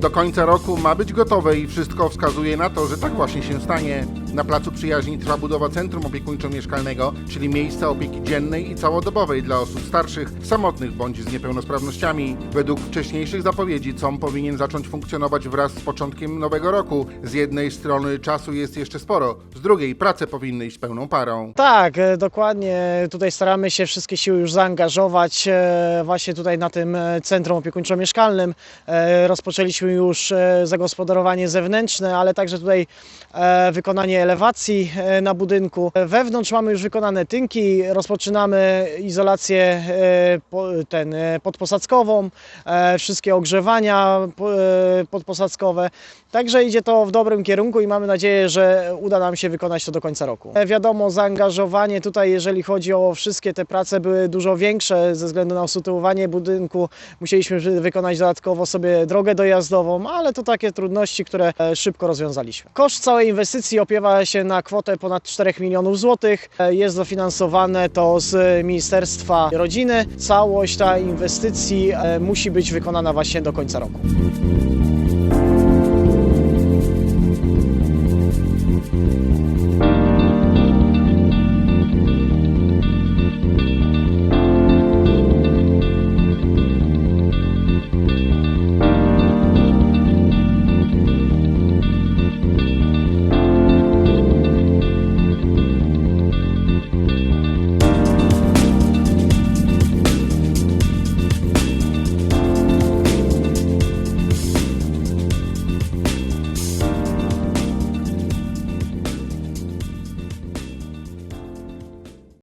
do końca roku ma być gotowe i wszystko wskazuje na to, że tak właśnie się stanie. Na Placu Przyjaźni trwa budowa Centrum Opiekuńczo-Mieszkalnego, czyli miejsca opieki dziennej i całodobowej dla osób starszych, samotnych bądź z niepełnosprawnościami. Według wcześniejszych zapowiedzi COM powinien zacząć funkcjonować wraz z początkiem nowego roku. Z jednej strony czasu jest jeszcze sporo, z drugiej prace powinny iść pełną parą. Tak, e, dokładnie. Tutaj staramy się wszystkie siły już zaangażować e, właśnie tutaj na tym e, centrum opiekuńczo-mieszkalnym. Rozpoczęliśmy już zagospodarowanie zewnętrzne, ale także tutaj e, elewacji e, na budynku. Wewnątrz mamy już wykonane tynki, rozpoczynamy izolację e, ten, e, podposadzkową, e, wszystkie ogrzewania po- e, podposadzkowe. Także idzie to w dobrym kierunku i mamy nadzieję, że uda nam się wykonać to do końca roku. E, Wiadomo, zaangażowanie tutaj, jeżeli chodzi o wszystkie te prace, były dużo większe ze względu na usytuowanie budynku. Musieliśmy wy- wykonać dodatkowo sobie drogę dojazdową, ale to takie trudności, które e, szybko rozwiązaliśmy. Koszt całej inwestycji opiewa się na kwotę ponad 4 milionów złotych. E, Jest dofinansowane to z Ministerstwa Rodziny. Całość ta inwestycji e, musi być wykonana właśnie do końca roku.